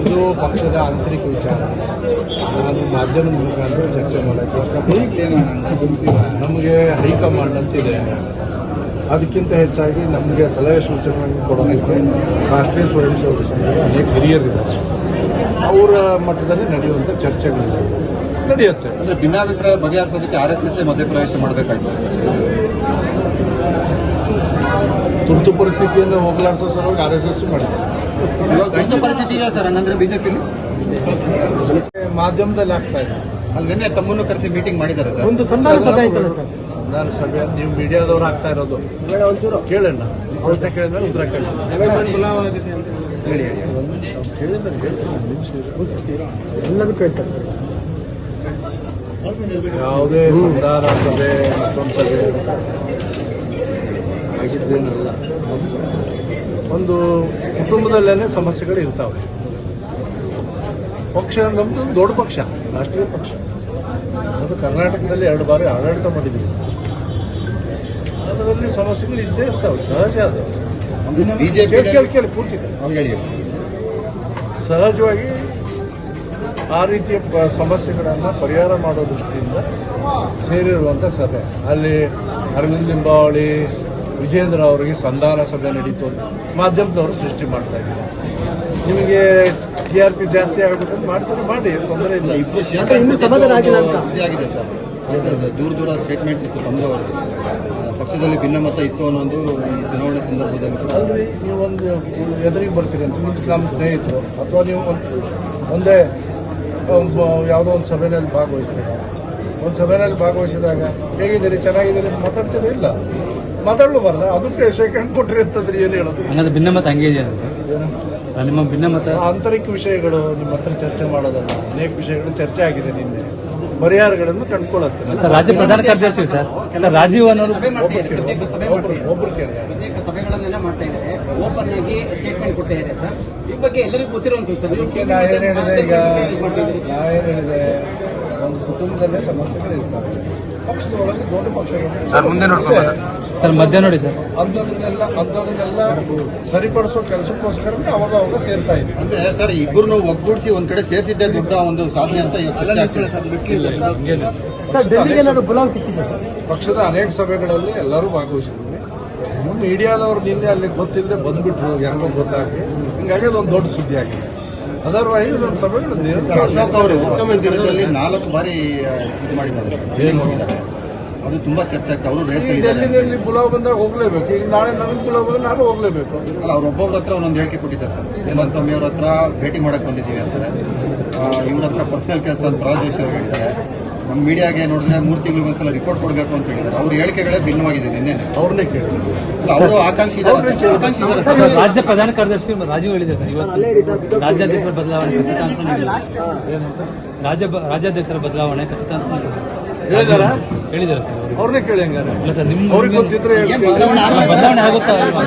ಇದು ಪಕ್ಷದ ಆಂತರಿಕ ವಿಚಾರ. ನಾನು ಮಾಧ್ಯಮದ ಮುಖಾಂತರ ಚರ್ಚೆ ಮಾಡೋಕ್ಕೆ ನಮಗೆ ಹೈಕಮಾಂಡ್ ಅಂತಿದೆ. ಅದಕ್ಕಿಂತ ಹೆಚ್ಚಾಗಿ ನಮಗೆ ಸಲಹೆ ಸೂಚನೆಗಳನ್ನು ಕೊಡೋದಕ್ಕೆ ರಾಷ್ಟ್ರೀಯ ಸ್ವಯಂ ಸೇವಕ ಸಂಘದ ಅನೇಕ ಹಿರಿಯರಿದ್ದಾರೆ. ಅವರ ಮಟ್ಟದಲ್ಲಿ ನಡೆಯುವಂಥ ಚರ್ಚೆಗಳು ನಡೆಯುತ್ತೆ. ಅಂದರೆ ಭಿನ್ನಾಭಿಪ್ರಾಯ ಬಗೆಹರಿಸೋದಕ್ಕೆ ಆರ್ ಎಸ್ ಎಸ್ ಮಧ್ಯಪ್ರವೇಶ ಮಾಡಬೇಕಾಯ್ತು. ತುರ್ತು ಪರಿಸ್ಥಿತಿಯನ್ನು ಹೋಗಲಾಡಿಸೋ ಸಲುವಾಗಿ ಆರ್ ಎಸ್ ಎಸ್ ಮಾಡಿದೆ ಪರಿಸ್ಥಿತಿ ಇದೆ ಸರ್ ಹಂಗಂದ್ರೆ ಬಿಜೆಪಿಲಿ? ಮಾಧ್ಯಮದಲ್ಲಿ ಆಗ್ತಾ ಇದೆ. ಅಲ್ಲಿ ನಿನ್ನೆ ತಮ್ಮನ್ನು ಕರೆಸಿ ಮೀಟಿಂಗ್ ಮಾಡಿದ್ದಾರೆ ಸರ್. ಒಂದು ಸಂಧಾನ ಸಭೆ ಆಯ್ತಲ್ಲ ಸರ್? ಸಂಧಾನ ಸಭೆ ನೀವು ಮೀಡಿಯಾದವ್ರು ಆಗ್ತಾ ಇರೋದು. ಕೇಳಣ್ಣ. ಪ್ರಶ್ನೆ ಕೇಳಿದ್ರೆ ಉತ್ತರ ಕೇಳಿ ಹೇಳಿ. ಎಲ್ಲದಕ್ಕೂ ಹೇಳ್ತಾರೆ ಯಾವುದೇ ಸಂಧಾನ ಸಭೆ ಮತ್ತೊಂದು ಸಭೆ. ಒಂದು ಕುಟುಂಬದಲ್ಲೇನೆ ಸಮಸ್ಯೆಗಳು ಇರ್ತಾವೆ. ಪಕ್ಷ ನಮ್ದು ದೊಡ್ಡ ಪಕ್ಷ ರಾಷ್ಟ್ರೀಯ ಪಕ್ಷ. ಅದು ಕರ್ನಾಟಕದಲ್ಲಿ ಎರಡು ಬಾರಿ ಆಡಳಿತ ಮಾಡಿದ್ದೀವಿ. ಅದರಲ್ಲಿ ಸಮಸ್ಯೆಗಳು ಇದ್ದೇ ಇರ್ತಾವೆ ಸಹಜ ಅದು. ಬಿಜೆಪಿ ಪೂರ್ತಿ. ಸಹಜವಾಗಿ ಆ ರೀತಿಯ ಸಮಸ್ಯೆಗಳನ್ನು ಪರಿಹಾರ ಮಾಡೋ ದೃಷ್ಟಿಯಿಂದ ಸೇರಿರುವಂಥ ಸಭೆ. ಅಲ್ಲಿ ಅರವಿಂದ್ ಲಿಂಬಾವಳಿ ವಿಜೇಂದ್ರ ಅವರಿಗೆ ಸಂಧಾನ ಸಭೆ ನಡೀತು ಅಂತ ಮಾಧ್ಯಮದವರು ಸೃಷ್ಟಿ ಮಾಡ್ತಾ ಇದ್ದಾರೆ. ನಿಮಗೆ ಟಿ ಆರ್ ಪಿ ಜಾಸ್ತಿ ಆಗಬೇಕಂತ ಮಾಡ್ತಾರೆ ಮಾಡಿ ತೊಂದರೆ ಇಲ್ಲ. ಅಂತ? ಆಗಿದೆ ಸರ್. ದೂರ ದೂರ ಸ್ಟೇಟ್ಮೆಂಟ್ಸ್ ಇತ್ತು ತಮ್ಮದವರು ಪಕ್ಷದಲ್ಲಿ ಭಿನ್ನಮತ ಇತ್ತು ಅನ್ನೋದು ಈ ಚುನಾವಣೆ ಸಂದರ್ಭದಲ್ಲಿ ಕೂಡ. ನೀವು ಒಂದು ಎದುರಿಗೆ ಬರ್ತೀರಿ ಅಂತ ಇಸ್ಲಾಮ್ ಸ್ನೇಹಿತರು ಅಥವಾ ನೀವು ಒಂದೇ ಯಾವುದೋ ಒಂದು ಸಭೆಯಲ್ಲಿ ಭಾಗವಹಿಸ್ತೀರಿ. ಒಂದು ಸಭೆಯಲ್ಲಿ ಭಾಗವಹಿಸಿದಾಗ ಹೇಗಿದ್ದೀರಿ? ಚೆನ್ನಾಗಿದ್ದೀರಿ ಅಂತ ಮಾತಾಡ್ತೀರಿ ಇಲ್ಲ. ಮಾತಾಡಲೂಬಾರ್ದ. ಅದಕ್ಕೆ ಶೇಖರಣೆ ಕೊಟ್ಟಿರ್ತದ್ರಿ ಏನು ಹೇಳೋದು? ಹಂಗಂದ್ರೆ ಭಿನ್ನಮತ ಹಂಗೆ ನಿಮ್ಮ ಭಿನ್ನ ಸರ್ ನಿಮ್ಮ ಭಿನ್ನಮತ ಆಂತರಿಕ ವಿಷಯಗಳು ನಿಮ್ಮ ಹತ್ರ ಚರ್ಚೆ ಮಾಡೋದಲ್ಲ ಅನೇಕ ವಿಷಯಗಳು ಚರ್ಚೆ ಆಗಿದೆ ನಿನ್ನೆ. ಪರಿಹಾರಗಳನ್ನು ಕಂಡುಕೊಳ್ಳುತ್ತೆ ಸರ್ ರಾಜ್ಯ ಪ್ರಧಾನ ಕಾರ್ಯದರ್ಶಿ ಸರ್. ಸರ್ ರಾಜೀವ್ ಅನ್ನೋದು ಒಬ್ರು ಕೇಳಿ ಸಭೆಗಳನ್ನೆಲ್ಲ ಮಾಡ್ತಾ ಇದ್ದಾರೆ. ಓಪನ್ ಆಗಿ ಸ್ಟೇಟ್ಮೆಂಟ್ ಕೊಡ್ತಾ ಇದ್ದಾರೆ ಸರ್. ಈ ಬಗ್ಗೆ ಎಲ್ಲರಿಗೂ ಗೊತ್ತಿರುವಂತ ಸರ್. ಈಗ? ನಾ ಏನು ಹೇಳಿದೆ? ಒಂದು ಕುಟುಂಬದಲ್ಲೇ ಸಮಸ್ಯೆಗಳು ಇರ್ತವೆ ಪಕ್ಷದೊಳಗೆ ದೊಡ್ಡ ಪಕ್ಷಗಳು. ಸರ್, ಮುಂದೆ ನೋಡ್ಕೊಂಡು ಸರ್ ಮಧ್ಯ ನೋಡಿ ಸರ್. ಅಂಥದನ್ನೆಲ್ಲ ಅಂಥದನ್ನೆಲ್ಲ ಸರಿಪಡಿಸೋ ಕೆಲಸಕ್ಕೋಸ್ಕರ ಅವಾಗ ಅವಾಗ ಸೇರ್ತಾ ಇದೆ ಅಂದ್ರೆ ಸರ್ ಇಬ್ಬರನ್ನು ಒಗ್ಗೂಡಿಸಿ ಒಂದ್ ಕಡೆ ಸೇರಿಸಿದ್ದೆ ದೊಡ್ಡ ಒಂದು ಸಾಧನೆ ಅಂತ ಪಕ್ಷದ ಅನೇಕ ಸಭೆಗಳಲ್ಲಿ ಎಲ್ಲರೂ ಭಾಗವಹಿಸಿದ್ವಿ. ನಮ್ಮ ಮೀಡಿಯಾದವರು ನಿನ್ನೆ ಅಲ್ಲಿ ಗೊತ್ತಿಲ್ಲದೆ ಬಂದ್ಬಿಟ್ರು ಯಾರಿಗೂ ಗೊತ್ತಾಗಿ ಹಿಂಗಾಗಿ ಅದೊಂದು ದೊಡ್ಡ ಸುದ್ದಿ ಆಗಿದೆ. ಅದರ್ವೈಸ್ ನಮ್ಮ ಸಭೆಗಳು ಸರ್, ನಿರಂತರ ಅಶೋಕ್ ಅವರು ಮುಖ್ಯಮಂತ್ರಿ ನಾಲ್ಕು ಬಾರಿ ಇದು ಮಾಡಿದ್ದಾರೆ. ಅದು ತುಂಬಾ ಚರ್ಚೆ ಆಗ್ತದೆ ಅವರು ರೇಸ್ ಈ ಡೆಲ್ಲಿನಲ್ಲಿ ಪುಲಾವ್ ಬಂದಾಗ ಹೋಗ್ಲೇಬೇಕು. ಈಗ ನಾಳೆ ನನಗೆ ಪುಲಾವ್ ಬಂದ್ರೆ ನಾನು ಹೋಗ್ಲೇಬೇಕು. ಅಲ್ಲ ಅವ್ರ ಒಬ್ಬೊಬ್ರ ಹತ್ರ ಒಂದೊಂದು ಹೇಳಿಕೆ ಕೊಟ್ಟಿದ್ದಾರೆ ಸರ್. ಸ್ವಾಮಿ ಅವ್ರ ಹತ್ರ ಭೇಟಿ ಮಾಡಕ್ ಬಂದಿದ್ದೀವಿ ಅಂತಾರೆ. ಆ, ಇವ್ರ ಹತ್ರ ಪರ್ಸನಲ್ ಕೆಲಸ ಅಂತ ರಾಜೇಶ್ ಜೋಶಿ ಅವ್ರು ಹೇಳಿದ್ದಾರೆ. ನಮ್ಮ ಮೀಡಿಯಾಗೆ ನೋಡಿದ್ರೆ ಮೂರು ತಿಂಗಳಿಗೊಂದ್ಸಲ ರಿಪೋರ್ಟ್ ಕೊಡಬೇಕು ಅಂತ ಹೇಳಿದ್ದಾರೆ. ಅವ್ರ ಹೇಳಿಕೆಗಳೇ ಭಿನ್ನವಾಗಿದೆ ನಿನ್ನೆ. ಅವ್ರನ್ನೇ ಕೇಳಿ ಅವರು ಆಕಾಂಕ್ಷಿ ಇದ್ದಾರೆ ರಾಜ್ಯ ಪ್ರಧಾನ ಕಾರ್ಯದರ್ಶಿ ರಾಜೀವ್ ಹೇಳಿದೆ ಸರ್. ಇವತ್ತು ರಾಜ್ಯಾಧ್ಯಕ್ಷರ ಬದಲಾವಣೆ ಖಚಿತ ಅಂತ ರಾಜ್ಯ ರಾಜ್ಯಾಧ್ಯಕ್ಷರ ಬದಲಾವಣೆ ಖಚಿತ ಅಂತ ಹೇಳಿದಾರಾ? ಹೇಳಿದಾರ ಸರ್ ಅವರು. ಅವ್ರನ್ನೇ ಕೇಳಿ ಹಂಗಾರೆ ಇಲ್ಲ ಸರ್ ನಿಮ್ಮ ಅವ್ರಿಗೆ ಗೊತ್ತಿದ್ರೆ ಹೇಳಿ ಹೇಳ್ತೀನಿ. ಬದಲಾವಣೆ ಆಗುತ್ತಾ ಅಲ್ವಾ?